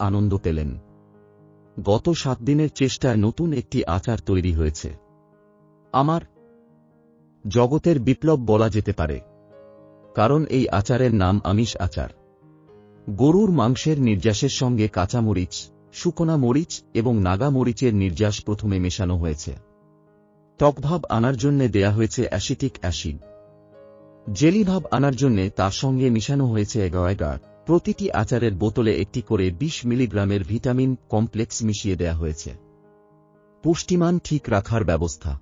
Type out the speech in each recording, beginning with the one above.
আনন্দ পেলেন। গত সাত দিনের চেষ্টায় নতুন একটি আচার তৈরি হয়েছে। আমার জগতের বিপ্লব বলা যেতে পারে, কারণ এই আচারের নাম আমিষ আচার। গরুর মাংসের নির্যাসের সঙ্গে কাঁচামরিচ, শুকনা মরিচ এবং নাগা মরিচের নির্যাস প্রথমে মেশানো হয়েছে। টকভাব আনার জন্য দেয়া হয়েছে অ্যাসিটিক অ্যাসিড। জেলিভাব আনার জন্য তার সঙ্গে মিশানো হয়েছে এগার। প্রতিটি আচারের বোতলে একটি করে ২০ মিলিগ্রামের ভিটামিন কমপ্লেক্স মিশিয়ে দেয়া হয়েছে। পুষ্টিমান ঠিক রাখার ব্যবস্থা।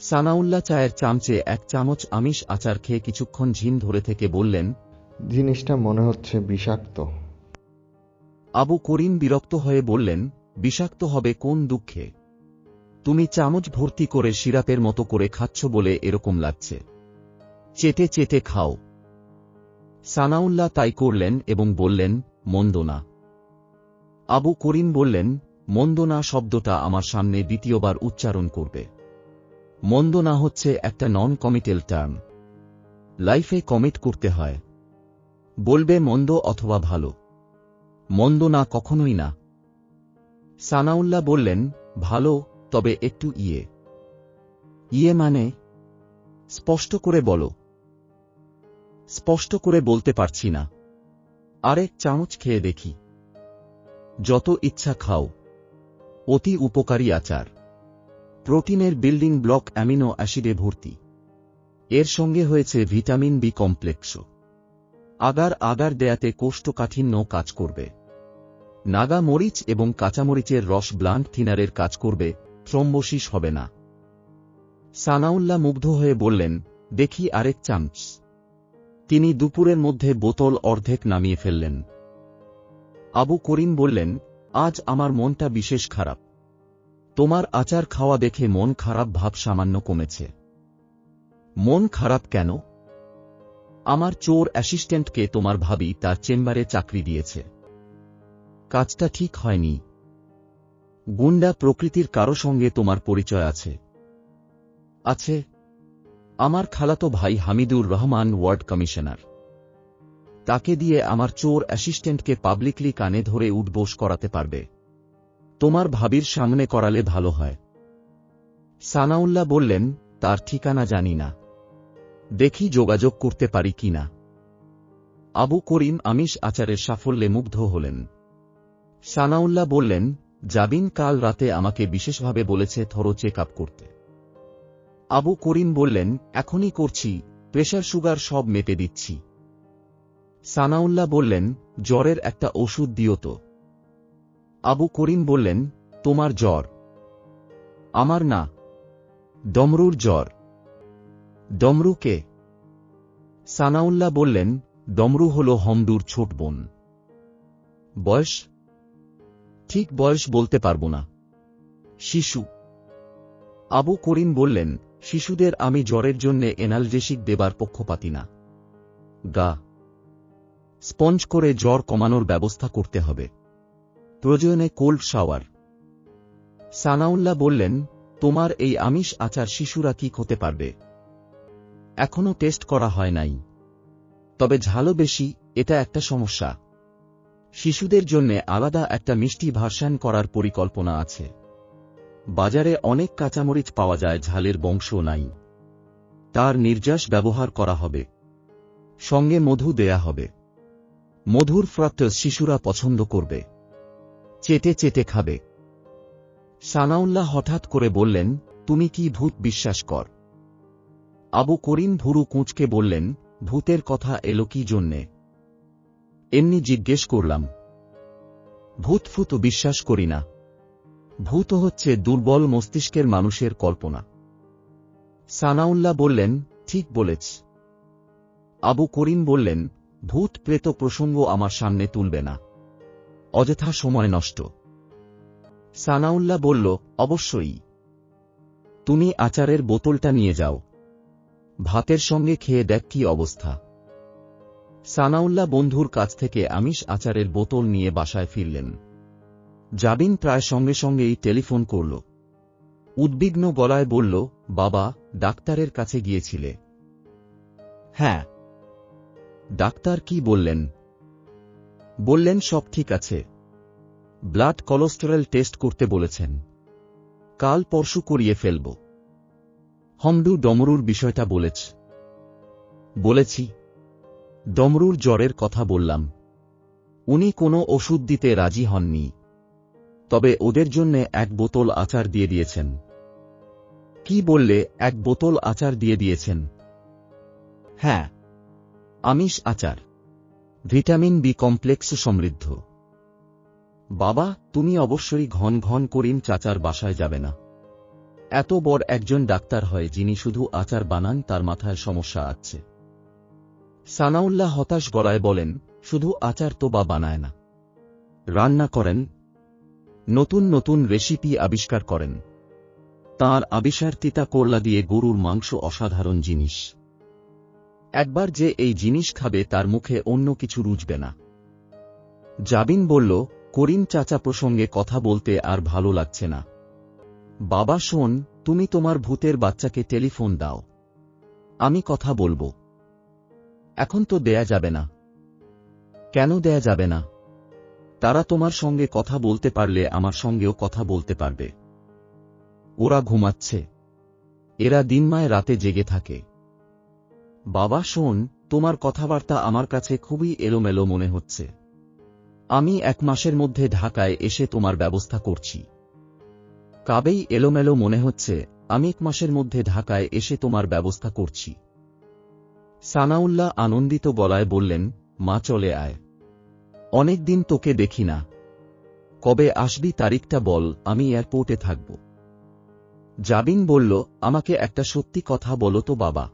সানাউল্লাহ চায়ের চামচে এক চামচ আমিষ আচার খেয়ে কিছুক্ষণ ঝিম ধরে থেকে বললেন জিনিসটা মনে হচ্ছে বিষাক্ত। আবু করিম বিরক্ত হয়ে বললেন বিষাক্ত হবে কোন দুঃখে? তুমি চামচ ভর্তি করে সিরাপের মতো করে খাচ্ছ বলে এরকম লাগছে। চেটে চেটে খাও। সানাউল্লাহ তাই করলেন এবং বললেন, মন্দ না। আবু করিম বললেন মন্দনা শব্দটা আমার সামনে দ্বিতীয়বার উচ্চারণ করবে। মন্দ না হচ্ছে একটা নন কমিটেল টার্ম লাইফে কমিট করতে হয়। বলবে মন্দ অথবা ভালো। মন্দ না কখনোই না। সানাউল্লাহ বললেন, ভালো, তবে একটু ইয়ে। ইয়ে মানে? স্পষ্ট করে বলো। স্পষ্ট করে বলতে পারছি না। আরেক চামচ খেয়ে দেখি। যত ইচ্ছা খাও। অতি উপকারী আচার। প্রোটিনের বিল্ডিং ব্লক অ্যামিনো অ্যাসিডে ভর্তি। এর সঙ্গে হয়েছে ভিটামিন বি কমপ্লেক্সও আগার আগার দেয়াতে কোষ্ঠকাঠিন্য কাজ করবে। নাগা মরিচ এবং কাঁচামরিচের রস ব্লান্ট থিনারের কাজ করবে, থ্রম্বোসিস হবে না। সানাউল্লাহ মুগ্ধ হয়ে বললেন, দেখি আরেক চামচ। তিনি দুপুরের মধ্যে বোতল অর্ধেক নামিয়ে ফেললেন। আবু করিম বললেন, আজ আমার মনটা বিশেষ খারাপ। তোমার আচার খাওয়া দেখে মন খারাপ ভাব সামান্য কমেছে। মন খারাপ কেন? আমার চোর অ্যাসিস্ট্যান্টকে তোমার ভাবি তার চেম্বারে চাকরি দিয়েছে। কাজটা ঠিক হয়নি। গুন্ডা প্রকৃতির কারও সঙ্গে তোমার পরিচয় আছে। আছে আমার খালাতো ভাই হামিদুর রহমান ওয়ার্ড কমিশনার। তাকে দিয়ে আমার চোর অ্যাসিস্ট্যান্টকে পাবলিকলি কানে ধরে উঠবোস করাতে পারবে। তোমার ভাবির সামনে করালে ভালো হয়। সানাউল্লাহ বললেন, তার ঠিকানা জানি না। দেখি যোগাযোগ করতে পারি কিনা আবু করিম আমিষ আচারের সাফল্যে মুগ্ধ হলেন। সানাউল্লাহ বললেন, জাবিন কাল রাতে আমাকে বিশেষভাবে বলেছে থরো চেক আপ করতে। আবু করিম বললেন, এখনই করছি প্রেশার সুগার সব মেপে দিচ্ছি। সানাউল্লাহ বললেন, জ্বরের একটা ওষুধ দিও তো। আবু করিম বললেন, তোমার জ্বর। আমার না। ডমরুর জ্বর। ডমরুকে সানাউল্লাহ বললেন ডমরু হল হমদুর ছোট বোন। বয়স? ঠিক বয়স বলতে পারব না। শিশু? আবু করিম বললেন শিশুদের আমি জ্বরের জন্যে এনালজেসিক দেবার পক্ষপাতি না। গা। স্পঞ্জ করে জ্বর কমানোর ব্যবস্থা করতে হবে। প্রয়োজনে কোল্ড শাওয়ার। সানাউল্লাহ বললেন, তোমার এই আমিষ আচার শিশুরা কি হতে পারবে? এখনও টেস্ট করা হয় নাই। তবে ঝালও বেশি, এটা একটা সমস্যা। শিশুদের জন্য আলাদা একটা মিষ্টি ভার্সান করার পরিকল্পনা আছে। বাজারে অনেক কাঁচামরিচ পাওয়া যায়, ঝালের বংশ নাই। তার নির্যাস ব্যবহার করা হবে। সঙ্গে মধু দেয়া হবে। মধুর ফ্রাক্টস শিশুরা পছন্দ করবে। চেটে চেটে খাবে। সানাউল্লাহ হঠাৎ করে বললেন, তুমি কি ভূত বিশ্বাস কর? আবু করিম ভুরু কুঁচকে বললেন, ভূতের কথা এলো কি জন্যে? এমনি জিজ্ঞেস করলাম ভূত ফুত বিশ্বাস করি না। ভূত হচ্ছে দুর্বল মস্তিষ্কের মানুষের কল্পনা। সানাউল্লাহ বললেন, ঠিক বলেছ। আবু করিম বললেন, ভূত প্রেত প্রসঙ্গ আমার সামনে তুলবে না। অযথা সময় নষ্ট। সানাউল্লাহ বলল, অবশ্যই। তুমি আচারের বোতলটা নিয়ে যাও। ভাতের সঙ্গে খেয়ে দেখ কি অবস্থা। সানাউল্লাহ বন্ধুর কাছ থেকে আমিষ আচারের বোতল নিয়ে বাসায় ফিরলেন। জাবিন প্রায় সঙ্গে সঙ্গেই টেলিফোন করল। উদ্বিগ্ন গলায় বলল, বাবা, ডাক্তারের কাছে গিয়েছিলে। হ্যাঁ। ডাক্তার কি বললেন? বললেন সব ঠিক আছে। ব্লাড কোলেস্টেরল টেস্ট করতে বলেছেন। কাল পরশু করিয়ে ফেলব। হমডু ডমরুর বিষয়টা বলেছ? বলেছি। ডমরুর জ্বরের কথা বললাম। উনি কোনো ওষুধ দিতে রাজি হননি। তবে ওদের জন্যে এক বোতল আচার দিয়ে দিয়েছেন। কি বললে, এক বোতল আচার দিয়ে দিয়েছেন? হ্যাঁ আমিষ আচার। ভিটামিন বি কমপ্লেক্স সমৃদ্ধ। বাবা, তুমি অবশ্যই ঘন ঘন করিম চাচার বাসায় যাবে না। এত বড় একজন ডাক্তার হয় যিনি শুধু আচার বানান, তার মাথায় সমস্যা আছে। সানাউল্লাহ হতাশ গলায় বলেন, শুধু আচার তো বা বানায় না। রান্না করেন নতুন নতুন রেসিপি আবিষ্কার করেন। তাঁর আবিষ্কার তিতা করলা দিয়ে গরুর মাংস অসাধারণ জিনিস। একবার যে এই জিনিস খাবে তার মুখে অন্য কিছু রুচবে না। জাবিন বলল, করিম চাচা প্রসঙ্গে কথা বলতে আর ভালো লাগছে না। বাবা, শোন, তুমি তোমার ভূতের বাচ্চাকে টেলিফোন দাও। আমি কথা বলব। এখন তো দেয়া যাবে না। কেন দেয়া যাবে না? তারা তোমার সঙ্গে কথা বলতে পারলে আমার সঙ্গেও কথা বলতে পারবে। ওরা ঘুমাচ্ছে। এরা দিনমায় রাতে জেগে থাকে। বাবা, শোন, তোমার কথাবার্তা আমার কাছে খুবই এলোমেলো মনে হচ্ছে। আমি এক মাসের মধ্যে ঢাকায় এসে তোমার ব্যবস্থা করছি। কাবেই এলোমেলো মনে হচ্ছে, আমি এক মাসের মধ্যে ঢাকায় এসে তোমার ব্যবস্থা করছি। সানাউল্লাহ আনন্দিত গলায় বললেন, মা, চলে আয়। অনেক দিন তোকে দেখি না। কবে আসবি তারিখটা বল, আমি এয়ারপোর্টে থাকব। জাবিন বলল, আমাকে একটা সত্যি কথা বলো তো বাবা।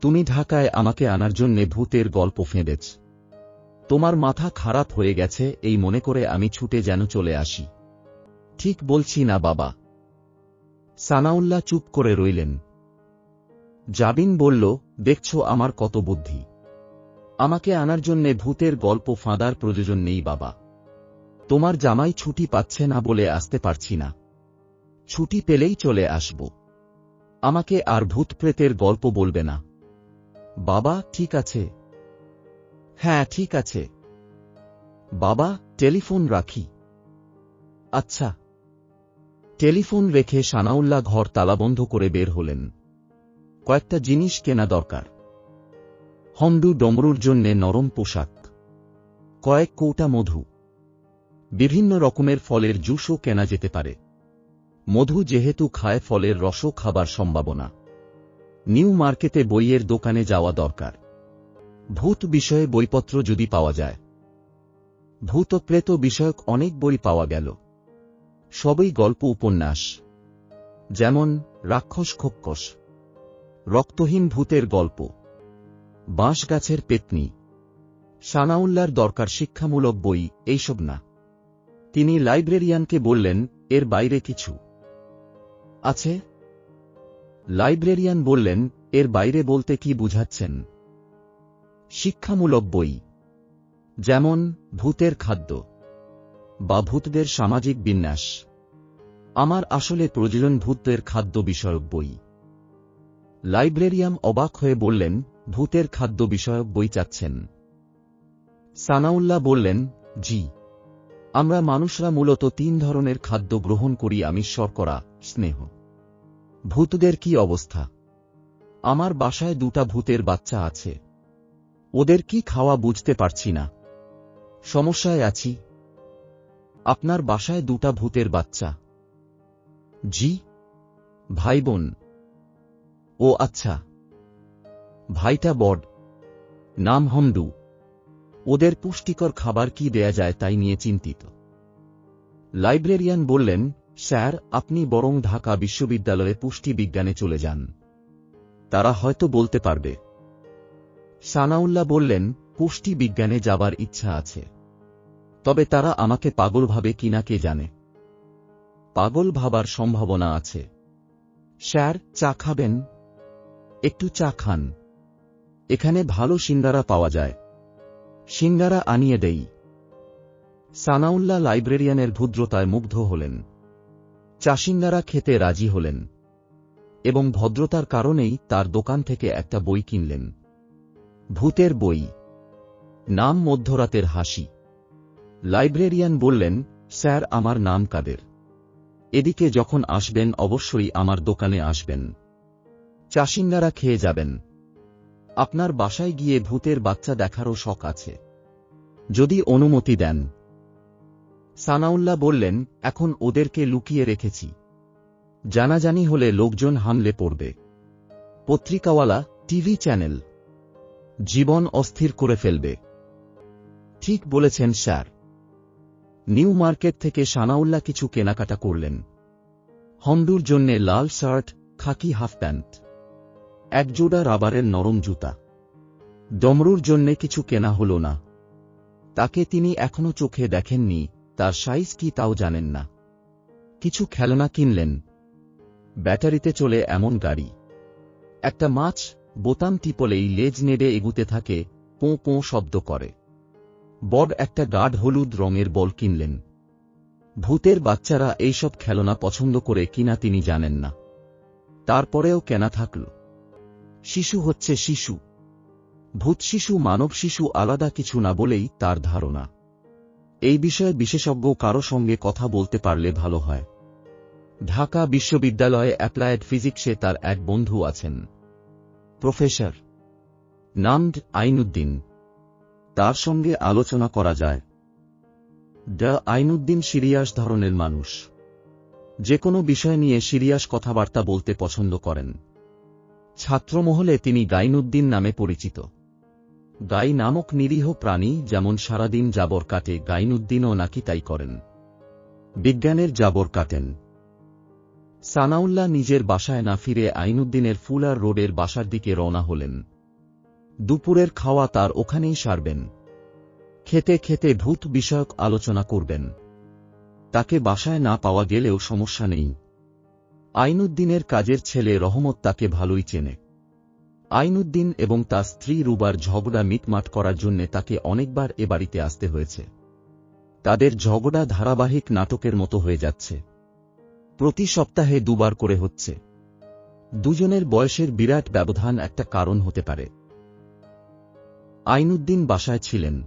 তুমি ঢাকায় আমাকে আনার জন্যে ভূতের গল্প ফেঁদেছ। তোমার মাথা খারাপ হয়ে গেছে, এই মনে করে আমি ছুটে যেন চলে আসি। ঠিক বলছি না বাবা। সানাউল্লাহ চুপ করে রইলেন। জাবিন বলল, দেখছ আমার কত বুদ্ধি। আমাকে আনার জন্যে ভূতের গল্প ফাঁদার প্রয়োজন নেই বাবা। তোমার জামাই ছুটি পাচ্ছে না বলে আসতে পারছি না। ছুটি পেলেই চলে আসব। আমাকে আর ভূত প্রেতের গল্প বলবে না। বাবা, ঠিক আছে। হ্যাঁ ঠিক আছে। বাবা, টেলিফোন রাখি। আচ্ছা। টেলিফোন রেখে সানাউল্লাহ ঘর তালাবন্ধ করে বের হলেন। কয়েকটা জিনিস কেনা দরকার। হন্ডু ডমরুর জন্যে নরম পোশাক। কয়েক কৌটা মধু। বিভিন্ন রকমের ফলের জুসও কেনা যেতে পারে। মধু যেহেতু খায় ফলের রসও খাবার সম্ভাবনা। নিউ মার্কেটে বইয়ের দোকানে যাওয়া দরকার। ভূত বিষয়ে বইপত্র যদি পাওয়া যায়। ভূতপ্রেত বিষয়ক অনেক বই পাওয়া গেল। সবই গল্প উপন্যাস। যেমন রাক্ষস খোক্ষস রক্তহীন ভূতের গল্প। বাঁশ গাছের পেতনি। সানাউল্লার দরকার শিক্ষামূলক বই, এইসব না। তিনি লাইব্রেরিয়ানকে বললেন, এর বাইরে কিছু আছে? লাইব্রেরিয়ান বললেন, এর বাইরে বলতে কি বুঝাচ্ছেন? শিক্ষামূলক বই। যেমন, ভূতের খাদ্য বা ভূতদের সামাজিক বিন্যাস। আমার আসলে প্রয়োজন ভূতের খাদ্য বিষয়ক বই। লাইব্রেরিয়াম অবাক হয়ে বললেন ভূতের খাদ্য বিষয়ক বই চাচ্ছেন। সানাউল্লাহ বললেন, জি। আমরা মানুষরা মূলত তিন ধরনের খাদ্য গ্রহণ করি আমি শর্করা, স্নেহ। ভূতদের কি অবস্থা? আমার বাসায় দুটা ভূতের বাচ্চা আছে। ওদের কি খাওয়া বুঝতে পারছি না। সমস্যায় আছি। আপনার বাসায় দুটা ভূতের বাচ্চা। জি। ভাই বোন। ও আচ্ছা। ভাইটা বড। নাম হমডু ওদের পুষ্টিকর খাবার কি দেয়া যায় তাই নিয়ে চিন্তিত। লাইব্রেরিয়ান বললেন, স্যার, আপনি বরং ঢাকা বিশ্ববিদ্যালয়ে পুষ্টি বিজ্ঞানে চলে যান। তারা হয়তো বলতে পারবে। সানাউল্লাহ বললেন পুষ্টি বিজ্ঞানে যাবার ইচ্ছা আছে। তবে তারা আমাকে পাগল ভাবে কিনা কে জানে। পাগল ভাবার সম্ভাবনা আছে। স্যার, চা খাবেন? একটু চা খান। এখানে ভালো সিঙ্গারা পাওয়া যায়। সিঙ্গারা আনিয়ে দেই। সানাউল্লাহ লাইব্রেরিয়ানের ভুদ্রতায় মুগ্ধ হলেন। চাসিঙ্গারা খেতে রাজি হলেন। এবং ভদ্রতার কারণেই তার দোকান থেকে একটা বই কিনলেন। ভূতের বই। নাম মধ্যরাতের হাসি। লাইব্রেরিয়ান বললেন, স্যার, আমার নাম কাদের? এদিকে যখন আসবেন, অবশ্যই আমার দোকানে আসবেন। চাষিন্দারা খেয়ে যাবেন। আপনার বাসায় গিয়ে ভূতের বাচ্চা দেখারও শখ আছে। যদি অনুমতি দেন। সানাউল্লাহ বললেন, এখন ওদেরকে লুকিয়ে রেখেছি। জানাজানি হলে লোকজন হামলে পড়বে। পত্রিকাওয়ালা, টিভি চ্যানেল। জীবন অস্থির করে ফেলবে। ঠিক বলেছেন, স্যার। নিউ মার্কেট থেকে সানাউল্লাহ কিছু কেনাকাটা করলেন। হন্ডুর জন্যে লাল শার্ট, খাকি হাফ প্যান্ট। একজোড়া রাবারের নরম জুতা। ডমরুর জন্যে কিছু কেনা হল না। তাকে তিনি এখনও চোখে দেখেননি, তার সাইজ কি তাও জানেন না। কিছু খেলনা কিনলেন। ব্যাটারিতে চলে এমন গাড়ি। একটা মাছ বোতাম টিপলেই লেজ নেড়ে এগুতে থাকে, পোঁ পোঁ শব্দ করে। বড় একটা গাঢ় হলুদ রঙের বল কিনলেন। ভূতের বাচ্চারা এইসব খেলনা পছন্দ করে কিনা তিনি জানেন না। তারপরেও কেনা থাকল। শিশু হচ্ছে শিশু। ভূত শিশু, মানব শিশু আলাদা কিছু না বলেই তার ধারণা। এই বিষয়ে বিশেষজ্ঞ কারও সঙ্গে কথা বলতে পারলে ভালো হয়। ঢাকা বিশ্ববিদ্যালয়ে অ্যাপ্লায়েড ফিজিক্সে তার এক বন্ধু আছেন। Professor named Ainuddin. তার সঙ্গে আলোচনা করা যায়। ডা আইনুদ্দিন সিরিয়াস ধরনের মানুষ। যে কোনো বিষয় নিয়ে সিরিয়াস কথাবার্তা বলতে পছন্দ করেন। ছাত্রমহলে তিনি গাইনুদ্দিন নামে পরিচিত। গাই নামক নিরীহ প্রাণী যেমন সারাদিন জাবর কাটে, গাইনুদ্দিনও নাকি তাই করেন। বিজ্ঞানের জাবর কাটেন। সানাউল্লাহ নিজের বাসায় না ফিরে আইনুদ্দিনের ফুলার রোডের বাসার দিকে রওনা হলেন। দুপুরের খাওয়া তার ওখানেই সারবেন। খেতে খেতে ভূত বিষয়ক আলোচনা করবেন। তাকে বাসায় না পাওয়া গেলেও সমস্যা নেই। আইনুদ্দিনের কাজের ছেলে রহমত তাকে ভালোই চেনে। আইনুদ্দিন এবং তার স্ত্রী রুবার ঝগড়া মিটমাট করার জন্য তাকে অনেকবার এ বাড়িতে আসতে হয়েছে। তাদের ঝগড়া ধারাবাহিক নাটকের মতো হয়ে যাচ্ছে। প্রতি সপ্তাহে দুবার করে হচ্ছে। দুজনের বয়সের বিরাট ব্যবধান একটা কারণ হতে পারে। আইনুদ্দিন বাসায় ছিলেন।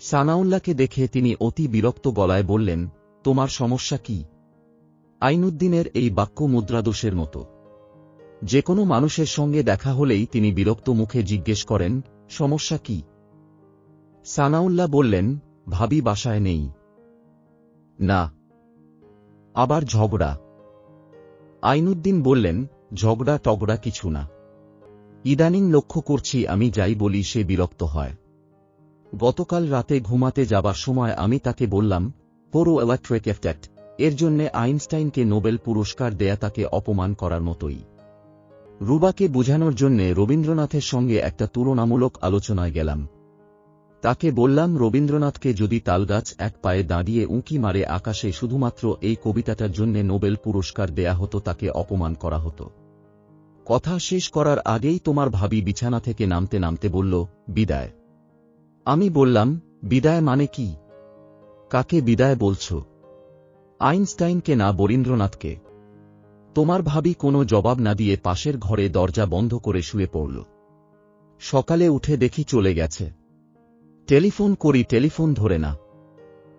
সানাউল্লাহকে দেখে তিনি অতি বিরক্ত গলায় বললেন, তোমার সমস্যা কি? আইনুদ্দিনের এই বাক্য মুদ্রাদোষের মতো। যে কোনো মানুষের সঙ্গে দেখা হলেই তিনি বিরক্ত মুখে জিজ্ঞেস করেন, সমস্যা কি? সানাউল্লাহ বললেন, ভাবি বাসায় নেই। না। আবার ঝগড়া? আইনুদ্দিন বললেন, ঝগড়া টগড়া কিছু না। ইদানিং লক্ষ্য করছি আমি যাই বলি সে বিরক্ত হয়। গতকাল রাতে ঘুমাতে যাবার সময় আমি তাকে বললাম পোরো ইলেকট্রিক এফেক্ট এর জন্যে আইনস্টাইনকে নোবেল পুরস্কার দেয়া তাকে অপমান করার মতোই। রুবাকে বোঝানোর জন্যে রবীন্দ্রনাথের সঙ্গে একটা তুলনামূলক আলোচনায় গেলাম। তাকে বললাম, রবীন্দ্রনাথকে যদি তালগাছ এক পায়ে দাঁড়িয়ে উঁকি মারে আকাশে শুধুমাত্র এই কবিতাটার জন্যে নোবেল পুরস্কার দেয়া হতো, তাকে অপমান করা হতো। কথা শেষ করার আগেই তোমার ভাবি বিছানা থেকে নামতে নামতে বলল, বিদায়। আমি বললাম, বিদায় মানে কি? কাকে বিদায় বলছ? আইনস্টাইনকে না বরীন্দ্রনাথকে। তোমার ভাবি কোনো জবাব না দিয়ে পাশের ঘরে দরজা বন্ধ করে শুয়ে পড়ল। সকালে উঠে দেখি চলে গেছে। টেলিফোন করি, টেলিফোন ধরে না।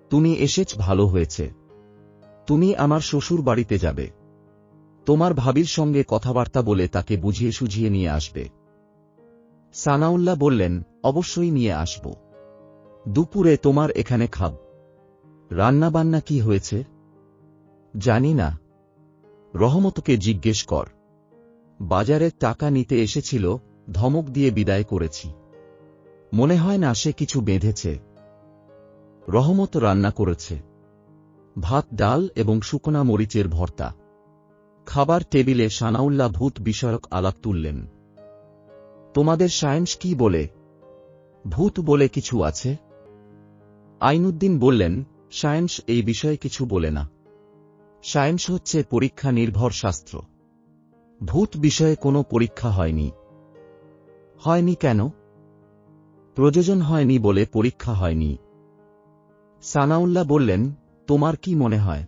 তুমি এসেছ, ভালো হয়েছে। তুমি আমার শ্বশুর বাড়িতে যাবে। তোমার ভাবির সঙ্গে কথাবার্তা বলে তাকে বুঝিয়ে সুঝিয়ে নিয়ে আসবে। সানাউল্লাহ বললেন, অবশ্যই নিয়ে আসব। দুপুরে তোমার এখানে খাব। রান্নাবান্না কি হয়েছে? জানি না। রহমতকে জিজ্ঞেস কর। বাজারে টাকা নিতে এসেছিল, ধমক দিয়ে বিদায় করেছি। মনে হয় না সে কিছু বেঁধেছে। রহমত রান্না করেছে। ভাত, ডাল এবং শুকনা মরিচের ভর্তা। খাবার টেবিলে সানাউল্লাহ ভূত বিষয়ক আলাপ তুললেন। তোমাদের সায়েন্স কি বলে? ভূত বলে কিছু আছে? আইনুদ্দিন বললেন, সায়েন্স এই বিষয়ে কিছু বলে না। সায়েন্স হচ্ছে পরীক্ষা নির্ভর শাস্ত্র। ভূত বিষয়ে কোনো পরীক্ষা হয়নি। হয়নি কেন? প্রযোজন হয়নি বলে পরীক্ষা হয়নি। সানাউল্লাহ বললেন, তোমার কি মনে হয়?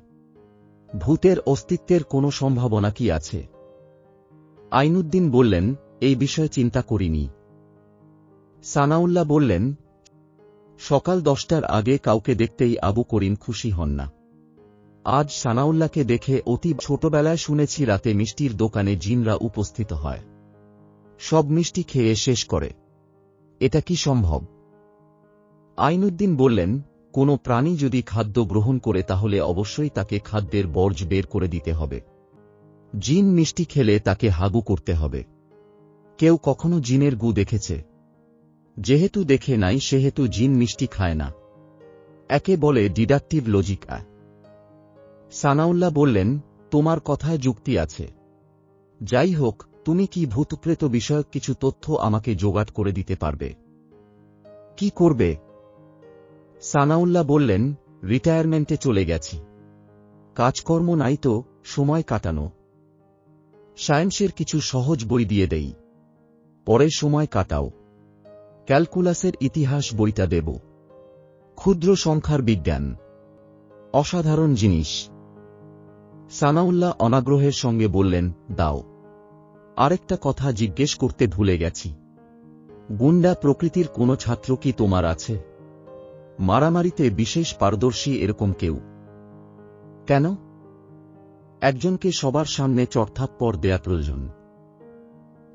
ভূতের অস্তিত্বের কোনো সম্ভাবনা কি আছে? আইনুদ্দিন বললেন, এই বিষয়ে চিন্তা করিনি। সানাউল্লাহ বললেন, সকাল দশটার আগে কাউকে দেখতেই আবু করিম খুশি হন না। আজ সানাউল্লাহকে দেখে অতি ছোটবেলায় শুনেছি রাতে মিষ্টির দোকানে জিনরা উপস্থিত হয়। সব মিষ্টি খেয়ে শেষ করে। এটা কি সম্ভব? আইনুদ্দিন বললেন, কোনো প্রাণী যদি খাদ্য গ্রহণ করে তাহলে অবশ্যই তাকে খাদ্যের বর্জ বের করে দিতে হবে। জিন মিষ্টি খেলে তাকে হাগু করতে হবে। কেউ কখনো জিনের গু দেখেছে। যেহেতু দেখে নাই, সেহেতু জিন মিষ্টি খায় না। একে বলে ডিডাকটিভ লজিক আ। সানাউল্লাহ বললেন, তোমার কথায় যুক্তি আছে। যাই হোক, তুমি কি ভূতপ্রেত বিষয়ক কিছু তথ্য আমাকে জোগাড় করে দিতে পারবে? কি করবে? সানাউল্লাহ বললেন, রিটায়ারমেন্টে চলে গেছি। কাজকর্ম নাই তো, সময় কাটানো। সায়েন্সের কিছু সহজ বই দিয়ে দেই। পরে সময় কাটাও। ক্যালকুলাসের ইতিহাস বইটা দেব। ক্ষুদ্র সংখ্যার বিজ্ঞান। অসাধারণ জিনিস। সানাউল্লাহ অনাগ্রহের সঙ্গে বললেন, দাও। আরেকটা কথা জিজ্ঞেস করতে ভুলে গেছি। গুন্ডা প্রকৃতির কোনো ছাত্র কি তোমার আছে? মারামারিতে বিশেষ পারদর্শী এরকম কেউ? কেন? একজনকে সবার সামনে চর্থাপ্পর দেয়া প্রয়োজন।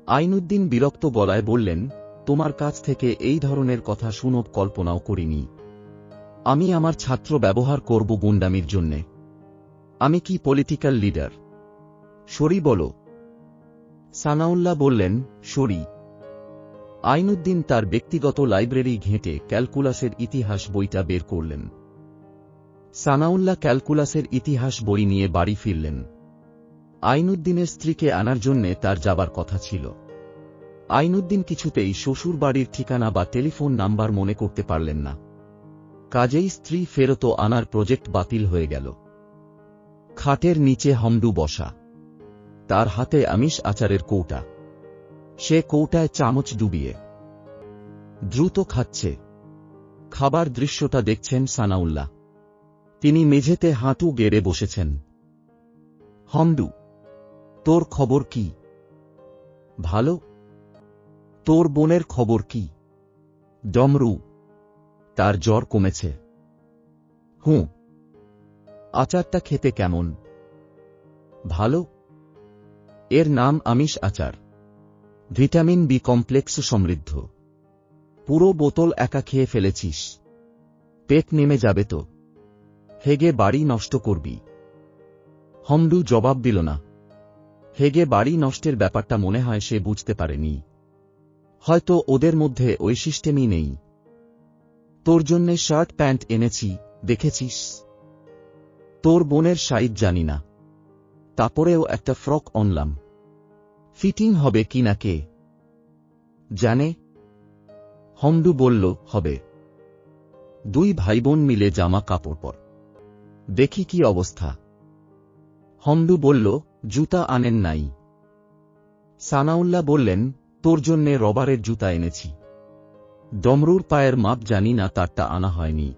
আইনুদ্দিন বিরক্ত গলায় বললেন, তোমার কাছ থেকে এই ধরনের কথা শুনব কল্পনাও করিনি। আমি আমার ছাত্র ব্যবহার করব গুন্ডামির জন্যে। আমি কি পলিটিক্যাল লিডার সরি বলো। সানাউল্লাহ বললেন সরি আইনুদ্দিন তার ব্যক্তিগত লাইব্রেরি ঘেঁটে ক্যালকুলাসের ইতিহাস বইটা বের করলেন। সানাউল্লাহ ক্যালকুলাসের ইতিহাস বই নিয়ে বাড়ি ফিরলেন। আইনুদ্দিনের স্ত্রীকে আনার জন্যে তার যাবার কথা ছিল। আইনুদ্দিন কিছুতেই শ্বশুর বাড়ির ঠিকানা বা টেলিফোন নাম্বার মনে করতে পারলেন না। কাজেই স্ত্রী ফেরত আনার প্রজেক্ট বাতিল হয়ে গেল। খাটের নিচে হমডু বসা। তার হাতে আমিষ আচারের কৌটা। সে কৌটায় চামচ ডুবিয়ে। দ্রুত খাচ্ছে। খাবার দৃশ্যটা দেখছেন সানাউল্লাহ। তিনি মেঝেতে হাঁটু গেড়ে বসেছেন। হমডু, তোর খবর কি? ভালো? তোর বোনের খবর কি? ডমরু, তার জ্বর কমেছে। হুঁ আচারটা খেতে কেমন? ভালো? এর নাম আমিষ আচার। ভিটামিন বি কমপ্লেক্স সমৃদ্ধ। পুরো বোতল একা খেয়ে ফেলেছিস। পেট নেমে যাবে তো। হেগে বাড়ি নষ্ট করবি। হমডু জবাব দিল না। হেগে বাড়ি নষ্টের ব্যাপারটা মনে হয় সে বুঝতে পারেনি। হয়তো ওদের মধ্যে ওই সিস্টেমই নেই। তোর জন্যে শার্ট প্যান্ট এনেছি, দেখেছিস? তোর বোনের সাইজ জানি না। তারপরেও একটা ফ্রক অনলাম। ফিটিং হবে কি না কে? জানে? হমডু বলল, হবে। দুই ভাই বোন মিলে জামা কাপড় পর। দেখি কি অবস্থা। হমডু বলল, জুতা আনেন নাই। সানাউল্লাহ বললেন, তোর জন্যে রবারের জুতা এনেছি। ডমরুর পায়ের মাপ জানি না, তারটা আনা হয়নি।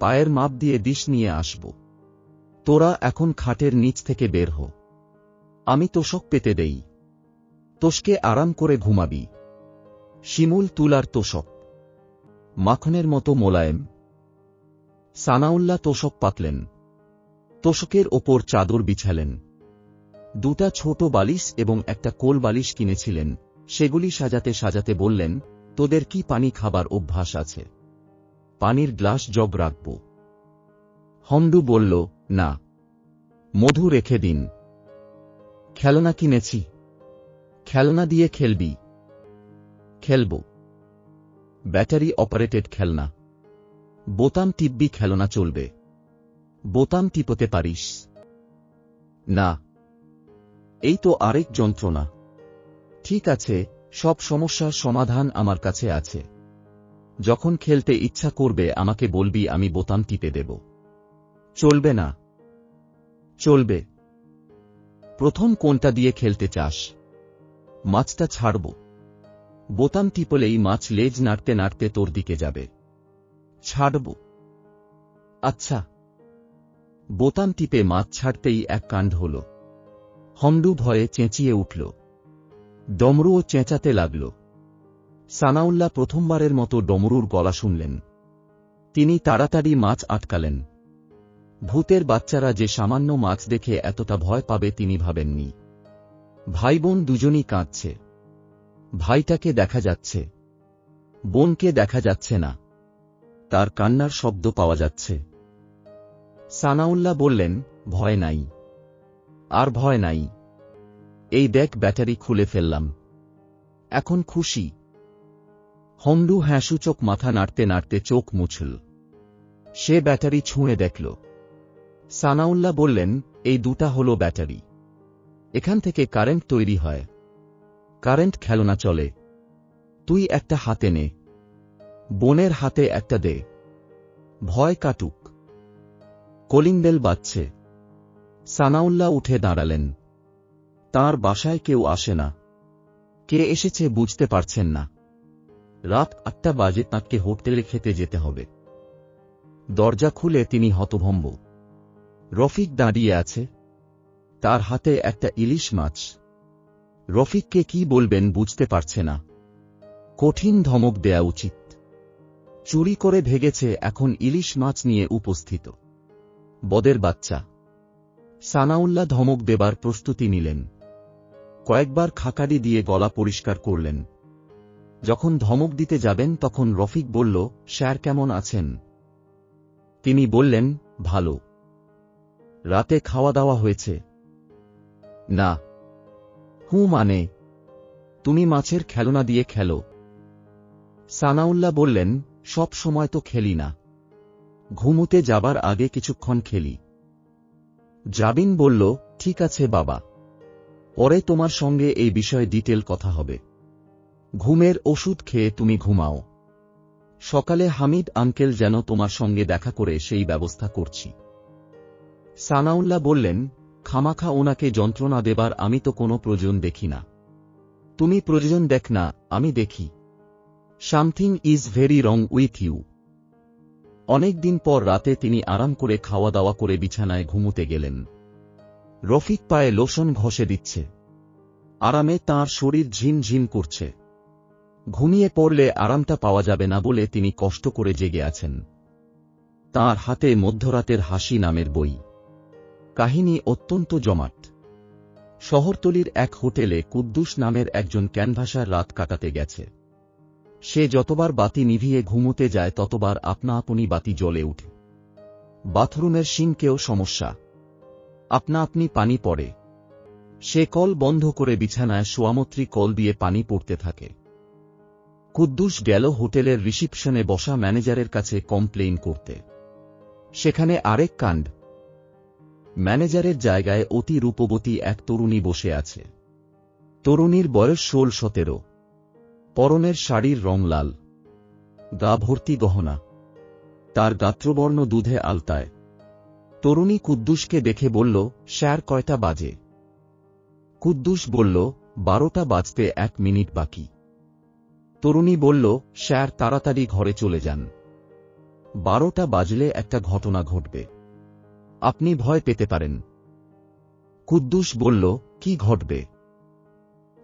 পায়ের মাপ দিয়ে দিশ নিয়ে আসব। তোরা এখন খাটের নিচ থেকে বের হো। আমি তোষক পেতে দেই। তোষকে আরাম করে ঘুমাবি। শিমুল তুলার তোষক। মাখনের মতো মোলায়েম। সানাউল্লাহ তোষক পাতলেন। তোষকের ওপর চাদর বিছালেন। দুটা ছোট বালিশ এবং একটা কোল বালিশ কিনেছিলেন। সেগুলি সাজাতে সাজাতে বললেন, তোদের কি পানি খাবার অভ্যাস আছে? পানির গ্লাস জগ রাখব। হমডু বলল না। মধু রেখে দিন। খেলনা কিনেছি। খেলনা দিয়ে খেলবি। খেলব। ব্যাটারি অপারেটেড খেলনা। বোতাম টিপবি খেলনা চলবে। বোতাম টিপতে পারিস। না। এই তো আরেক যন্ত্রণা। ঠিক আছে, সব সমস্যার সমাধান আমার কাছে আছে। যখন খেলতে ইচ্ছা করবে, আমাকে বলবি আমি বোতাম টিপে দেব। চলবে না। চলবে। প্রথম কোনটা দিয়ে খেলতে চাস? মাছটা ছাড়ব। বোতাম টিপলেই মাছ লেজ নাড়তে নাড়তে তোর দিকে যাবে। ছাড়ব। আচ্ছা। বোতাম টিপে মাছ ছাড়তেই এক কাণ্ড হল। হমডু ভয়ে চেঁচিয়ে উঠল। ডমরুও চেঁচাতে লাগল। সানাউল্লাহ প্রথমবারের মতো ডমরুর গলা শুনলেন। তিনি তাড়াতাড়ি মাছ আটকালেন। ভূতের বাচ্চারা যে সামান্য মাছ দেখে এতটা ভয় পাবে তিনি ভাবেননি। ভাই বোন দুজনই কাঁদছে। ভাইটাকে দেখা যাচ্ছে। বোনকে দেখা যাচ্ছে না। তার কান্নার শব্দ পাওয়া যাচ্ছে। সানাউল্লাহ বললেন, ভয় নাই। আর ভয় নাই। এই দেখ ব্যাটারি খুলে ফেললাম। এখন খুশি। হমডু হ্যাঁসূচক মাথা নাড়তে নাড়তে চোখ মুছল। সে ব্যাটারি ছুঁয়ে দেখল। সানাউল্লাহ বললেন, এই দুটা হলো ব্যাটারি। এখান থেকে কারেন্ট তৈরি হয়। কারেন্ট খেলনা চলে। তুই একটা হাতে নে। বোনের হাতে একটা দে। ভয় কাটুক। কলিং বেল বাজছে। সানাউল্লাহ উঠে দাঁড়ালেন। তার বাসায় কেউ আসে না। কে এসেছে বুঝতে পারছেন না। রাত আটটা বাজে তাঁকে হোটেলে খেতে যেতে হবে। দরজা খুলে তিনি হতভম্ব। রফিক দাঁড়িয়ে আছে। তার হাতে একটা ইলিশ মাছ। রফিককে কি বলবেন বুঝতে পারছে না। কঠিন ধমক দেয়া উচিত। চুরি করে ভেগেছে এখন ইলিশ মাছ নিয়ে উপস্থিত। বদের বাচ্চা। সানাউল্লাহ ধমক দেবার প্রস্তুতি নিলেন। কয়েকবার খাকারি দিয়ে গলা পরিষ্কার করলেন। যখন ধমক দিতে যাবেন তখন রফিক বলল, স্যার কেমন আছেন? তিনি বললেন, ভালো। রাতে খাওয়া দাওয়া হয়েছে। না। হু মানে। তুমি মাছের খেলনা দিয়ে খেলো। সানাউল্লাহ বললেন, সব সময় তো খেলি না। ঘুমুতে যাবার আগে কিছুক্ষণ খেলি। জাবিন বলল, ঠিক আছে বাবা। পরে তোমার সঙ্গে এই বিষয়ে ডিটেল কথা হবে। ঘুমের ওষুধ খেয়ে তুমি ঘুমাও। সকালে হামিদ আঙ্কেল যেন তোমার সঙ্গে দেখা করে সেই ব্যবস্থা করছি। সানাউল্লাহ বললেন, খামাখা ওনাকে যন্ত্রণা দেবার আমি তো কোনো প্রয়োজন দেখি না। তুমি প্রয়োজন দেখ না, আমি দেখি। Something is very wrong with you. অনেকদিন পর রাতে তিনি আরাম করে খাওয়া দাওয়া করে বিছানায় ঘুমুতে গেলেন। রফিক পায়ে লোশন ঘষে দিচ্ছে। আরামে তার শরীর ঝিনঝিন করছে। ঘুমিয়ে পড়লে আরামটা পাওয়া যাবে না বলে তিনি কষ্ট করে জেগে আছেন। তার হাতে মধ্যরাতের হাসি নামের বই। কাহিনী অত্যন্ত জমাট। শহরতলির এক হোটেলে কুদ্দুস নামের একজন ক্যানভাসার রাত কাটাতে গেছে। সে যতবার বাতি নিভিয়ে ঘুমুতে যায়, ততবার আপনা আপনি বাতি জ্বলে উঠে বাথরুমের সিংকেও সমস্যা। আপনা আপনি পানি পড়ে। সে কল বন্ধ করে বিছানায় সোয়ামত্রী কল দিয়ে পানি পড়তে থাকে। কুদ্দুস গেল হোটেলের রিসিপশনে বসা ম্যানেজারের কাছে কমপ্লেইন করতে। সেখানে আরেক কাণ্ড। ম্যানেজারের জায়গায় অতি রূপবতী এক তরুণী বসে আছে। তরুণীর বয়স ষোল সতেরো। পরনের শাড়ির রং লাল। গা ভর্তি গহনা। তার গাত্রবর্ণ দুধে আলতায়। তরুণী কুদ্দুসকে দেখে বলল, স্যার, কয়টা বাজে? কুদ্দুস বলল, বারোটা বাজতে এক মিনিট বাকি। তরুণী বলল, স্যার, তাড়াতাড়ি ঘরে চলে যান। বারোটা বাজলে একটা ঘটনা ঘটবে। আপনি ভয় পেতে পারেন। কুদ্দুস বলল, কি ঘটবে?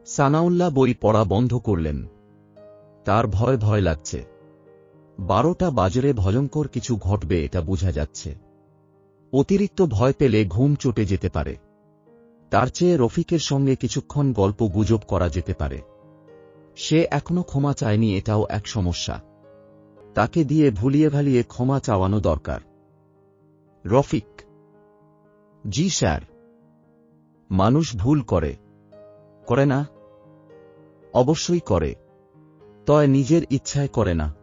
সানাউল্লাহ বই পড়া বন্ধ করলেন। তার ভয় ভয় লাগছে। বারোটা বাজরে ভয়ঙ্কর কিছু ঘটবে এটা বোঝা যাচ্ছে। অতিরিক্ত ভয় পেলে ঘুম চটে যেতে পারে। তার চেয়ে রফিকের সঙ্গে কিছুক্ষণ গল্প গুজব করা যেতে পারে। সে এখনও ক্ষমা চায়নি, এটাও এক সমস্যা। তাকে দিয়ে ভুলিয়ে ভালিয়ে ক্ষমা চাওয়ানো দরকার। রফিক জি, স্যার। মানুষ ভুল করে। করে না? অবশ্যই করে। তয় নিজের ইচ্ছায় করে না।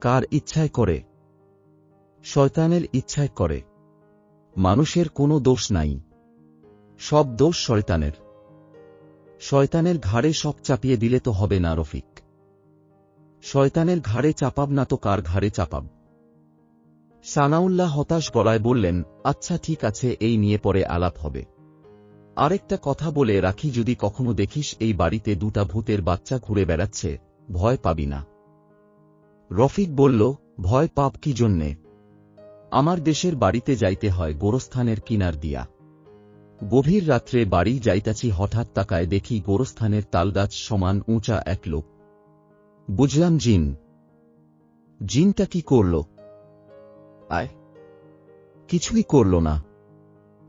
কার ইচ্ছায় করে? শয়তানের ইচ্ছায় করে। মানুষের কোনো দোষ নাই। সব দোষ শয়তানের। শয়তানের ঘাড়ে সব চাপিয়ে দিলে তো হবে না রফিক। শয়তানের ঘাড়ে চাপাব না তো কার ঘাড়ে চাপাব? সানাউল্লাহ হতাশ গলায় বললেন আচ্ছা ঠিক আছে, এই নিয়ে পরে আলাপ হবে। আরেকটা কথা বলে রাখি, যদি কখনো দেখিস এই বাড়িতে দুটা ভূতের বাচ্চা ঘুরে বেড়াচ্ছে, ভয় পাবি না। রফিক বলল, ভয় পাপ কি জন্যে? আমার দেশের বাড়িতে যাইতে হয়, গোরস্থানের কিনার দিয়া। গভীর রাত্রে বাড়ি যাইতাছি, হঠাৎ তাকায় দেখি গোরস্থানের তালগাছ সমান উঁচা এক লোক। বুঝলাম জিন। জিনটা কি করল? আয়। কিছুই করল না।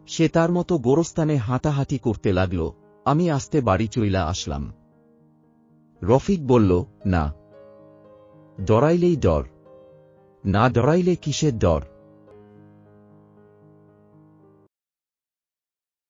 সে তার মতো গোরস্থানে হাঁটাহাঁটি করতে লাগল। আমি আসতে বাড়ি চইলা আসলাম। রফিক বলল, না। ডরাইলেই ডর। না ডরাইলে কিসের ডর?